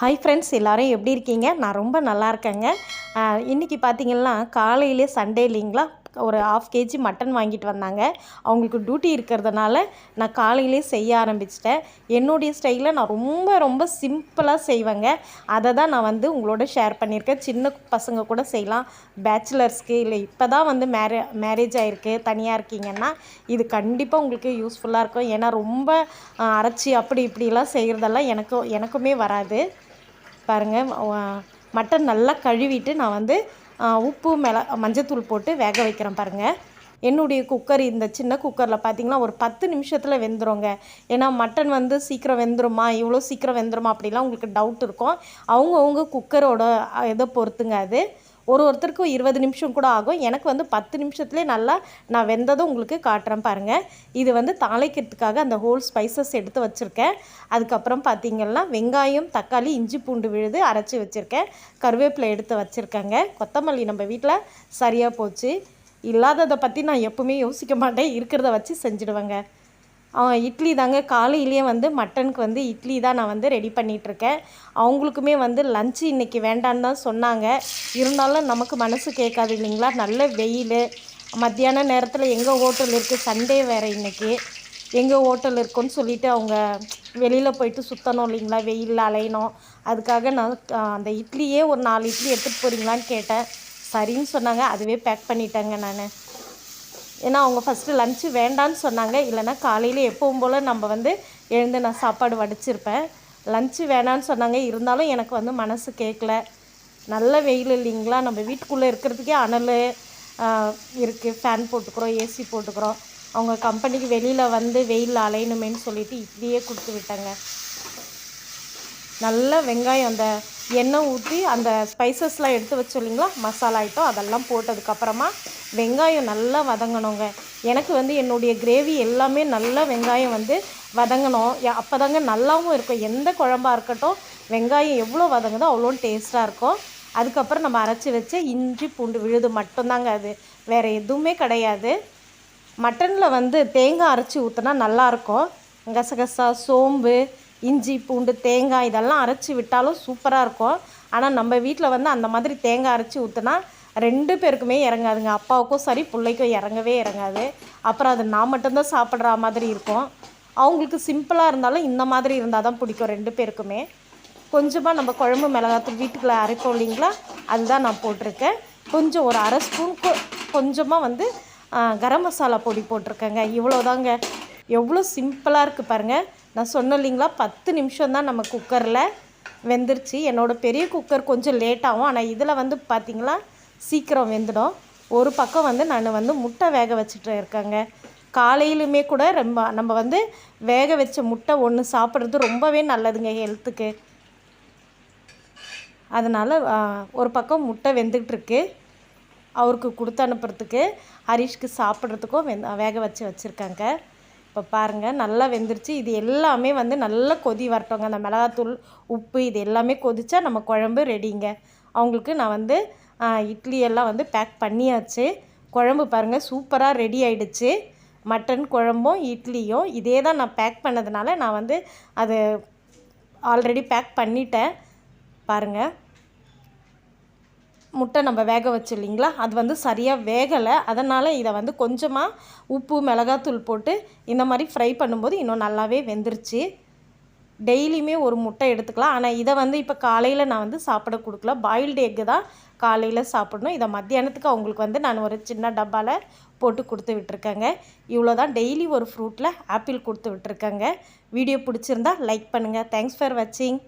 Hi friends எல்லாரும் எப்படி இருக்கீங்க? நான் ரொம்ப நல்லா இருக்கேங்க. இன்றைக்கி இன்னைக்கு பார்த்தீங்கன்னா காலையிலே சண்டே இல்லைங்களா? ஒரு ஆஃப் கேஜி மட்டன் வாங்கிட்டு வந்தாங்க. அவங்களுக்கு டியூட்டி இருக்கிறதுனால நான் காலையிலே செய்ய ஆரம்பிச்சிட்டேன். என்னுடைய ஸ்டைலில் நான் ரொம்ப ரொம்ப சிம்பிளாக செய்வேங்க. அதை தான் நான் வந்து உங்களோட ஷேர் பண்ணியிருக்கேன். சின்ன பசங்க கூட செய்யலாம். பேச்சுலர்ஸ்க்கு இல்லை இப்போ தான் வந்து மேரே மேரேஜ் ஆகிருக்கு தனியாக இருக்கீங்கன்னா இது கண்டிப்பாக உங்களுக்கு யூஸ்ஃபுல்லாக இருக்கும். ஏன்னா ரொம்ப அரைச்சி அப்படி இப்படிலாம் செய்கிறதெல்லாம் எனக்கு எனக்குமே வராது. பாருங்கள் மட்டன் நல்லா கழுவிட்டு நான் வந்து உப்பு மிள மஞ்சத்தூள் போட்டு வேக வைக்கிறேன் பாருங்கள் என்னுடைய குக்கர் இந்த சின்ன குக்கரில் பார்த்தீங்கன்னா ஒரு பத்து நிமிஷத்தில் வெந்துருங்க. ஏன்னா மட்டன் வந்து சீக்கிரம் வெந்துருமா? இவ்வளோ சீக்கிரம் வெந்துருமா? அப்படிலாம் உங்களுக்கு டவுட் இருக்கும். அவங்கவுங்க குக்கரோட இதை பொறுத்துங்க அது? ஒரு ஒருத்தருக்கும் இருபது நிமிஷம் கூட ஆகும். எனக்கு வந்து பத்து நிமிஷத்துலேயே நல்லா நான் வெந்ததும் உங்களுக்கு காட்டுறேன் பாருங்கள் இது வந்து தாளிக்கிறதுக்காக அந்த ஹோல் ஸ்பைசஸ் எடுத்து வச்சுருக்கேன். அதுக்கப்புறம் பார்த்தீங்கன்னா வெங்காயம் தக்காளி இஞ்சி பூண்டு விழுது அரைச்சி வச்சுருக்கேன். கருவேப்பிலை எடுத்து வச்சுருக்கேங்க. கொத்தமல்லி நம்ம வீட்டில் சரியாக போச்சு. இல்லாததை பற்றி நான் எப்பவுமே யோசிக்க மாட்டேன். இருக்கிறத வச்சு செஞ்சுடுவேங்க. இட்லி தாங்க காலையிலேயே வந்து மட்டனுக்கு வந்து இட்லி தான் நான் வந்து ரெடி பண்ணிகிட்ருக்கேன். அவங்களுக்குமே வந்து லஞ்சு இன்றைக்கி வேண்டான்னு தான் சொன்னாங்க. இருந்தாலும் நமக்கு மனசு கேட்காது இல்லைங்களா? நல்ல வெயில். மத்தியான நேரத்தில் எங்கள் ஹோட்டல் இருக்குது சண்டே வேறு இன்றைக்கி எங்கள் ஹோட்டல் இருக்குன்னு சொல்லிட்டு அவங்க வெளியில் போயிட்டு சுற்றணும் இல்லைங்களா? வெயிலில் அலையணும். அதுக்காக நான் அந்த இட்லியே ஒரு நாலு இட்லி எடுத்துகிட்டு போகிறீங்களான்னு கேட்டேன். சரின்னு சொன்னாங்க. அதுவே பேக் பண்ணிட்டேங்க நான். ஏன்னா அவங்க ஃபஸ்ட்டு லஞ்சு வேண்டான்னு சொன்னாங்க இல்லைன்னா காலையில் எப்பவும் போல் நம்ம வந்து எழுந்து நான் சாப்பாடு வடிச்சிருப்பேன். லஞ்சு வேணான்னு சொன்னாங்க. இருந்தாலும் எனக்கு வந்து மனசு கேட்கல நல்ல வெயில் இல்லைங்களா? நம்ம வீட்டுக்குள்ளே இருக்கிறதுக்கே அனல் இருக்குது ஃபேன் போட்டுக்கிறோம் ஏசி போட்டுக்கிறோம். அவங்க கம்பெனிக்கு வெளியில் வந்து வெயிலில் அலையணுமேன்னு சொல்லிவிட்டு இப்படியே கொடுத்து விட்டாங்க. நல்ல வெங்காயம் அந்த எண்ணெய் ஊற்றி அந்த ஸ்பைசஸ்லாம் எடுத்து வச்சோம் இல்லைங்களா? மசாலா ஐட்டம் அதெல்லாம் போட்டதுக்கப்புறமா வெங்காயம் நல்லா வதங்கணுங்க. எனக்கு வந்து என்னுடைய கிரேவி எல்லாமே நல்லா வெங்காயம் வந்து வதங்கணும். அப்போ தாங்க நல்லாவும் இருக்கும். எந்த குழம்பாக இருக்கட்டும் வெங்காயம் எவ்வளோ வதங்குதோ அவ்வளோ டேஸ்ட்டாக இருக்கும். அதுக்கப்புறம் நம்ம அரைச்சி வச்ச இஞ்சி பூண்டு விழுது மட்டும்தாங்க அது. வேறு எதுவுமே கிடையாது. மட்டனில் வந்து தேங்காய் அரைச்சி ஊற்றினா நல்லாயிருக்கும் கசகசா சோம்பு இஞ்சி பூண்டு தேங்காய் இதெல்லாம் அரைச்சி விட்டாலும் சூப்பராக இருக்கும். ஆனால் நம்ம வீட்டில் வந்து அந்த மாதிரி தேங்காய் அரைச்சி ஊற்றினா ரெண்டு பேருக்குமே இறங்காதுங்க. அப்பாவுக்கும் சரி பிள்ளைக்கும் இறங்கவே இறங்காது. அப்புறம் அது நான் மட்டும்தான் சாப்பிட்ற மாதிரி இருக்கும். அவங்களுக்கு சிம்பிளாக இருந்தாலும் இந்த மாதிரி இருந்தால் தான் பிடிக்கும் ரெண்டு பேருக்குமே. கொஞ்சமாக நம்ம குழம்பு மிளகாத்தூள் வீட்டுக்குள்ளே அரைப்போம் இல்லைங்களா? அதுதான் நான் போட்டிருக்கேன். கொஞ்சம் ஒரு அரை ஸ்பூன் கொஞ்சமாக வந்து கரம் மசாலா பொடி போட்டிருக்கேங்க. இவ்வளோதாங்க எவ்வளோ சிம்பிளாக இருக்குது பாருங்கள் நான் சொன்னேன் இல்லைங்களா? பத்து நிமிஷம் தான் நம்ம குக்கரில் வெந்துருச்சு. என்னோடய பெரிய குக்கர் கொஞ்சம் லேட்டாகும் ஆனால் இதில் வந்து பார்த்திங்களா சீக்கிரம் வெந்துடும். ஒரு பக்கம் வந்து நான் வந்து முட்டை வேக வச்சுட்டு இருக்கேங்க. காலையிலுமே கூட ரொம்ப நம்ம வந்து வேக வச்ச முட்டை ஒன்று சாப்பிட்றது ரொம்பவே நல்லதுங்க ஹெல்த்துக்கு. அதனால் ஒரு பக்கம் முட்டை வெந்துக்கிட்டு இருக்கு. அவருக்கு கொடுத்து அனுப்புறதுக்கு ஹரிஷ்க்கு சாப்பிட்றதுக்கும் வெந் வேக வச்சு வச்சுருக்காங்க. இப்போ பாருங்கள் நல்லா வெந்துருச்சு. இது எல்லாமே வந்து நல்லா கொதி வரட்டோங்க அந்த மிளகாத்தூள் உப்பு இது எல்லாமே கொதிச்சா நம்ம குழம்பு ரெடிங்க அவங்களுக்கு நான் வந்து இட்லி எல்லாம் வந்து பேக் பண்ணியாச்சு. குழம்பு பாருங்கள் சூப்பராக ரெடி ஆயிடுச்சு. மட்டன் குழம்பும் இட்லியும் இதே தான் நான் பேக் பண்ணதுனால நான் வந்து அது ஆல்ரெடி பேக் பண்ணிட்டேன். பாருங்கள் முட்டை நம்ம வேக வச்சு இல்லைங்களா? அது வந்து சரியாக வேகலை. அதனால் இதை வந்து கொஞ்சமாக உப்பு மிளகாத்தூள் போட்டு இந்த மாதிரி ஃப்ரை பண்ணும்போது இன்னும் நல்லாவே வெந்துருச்சு. டெய்லியுமே ஒரு முட்டை எடுத்துக்கலாம். ஆனால் இதை வந்து இப்போ காலையில் நான் வந்து சாப்பிட கொடுக்கல. பாயில்டு எக்கு தான் காலையில் சாப்பிடணும். இதை மத்தியானத்துக்கு அவங்களுக்கு வந்து நான் ஒரு சின்ன டப்பாவில் போட்டு கொடுத்து விட்டுருக்கேங்க. இவ்வளோ தான் டெய்லி ஒரு ஃப்ரூட்டில் ஆப்பிள் கொடுத்து விட்டுருக்கேங்க. வீடியோ பிடிச்சிருந்தா லைக் பண்ணுங்கள் தேங்க்ஸ் ஃபார் வாட்சிங்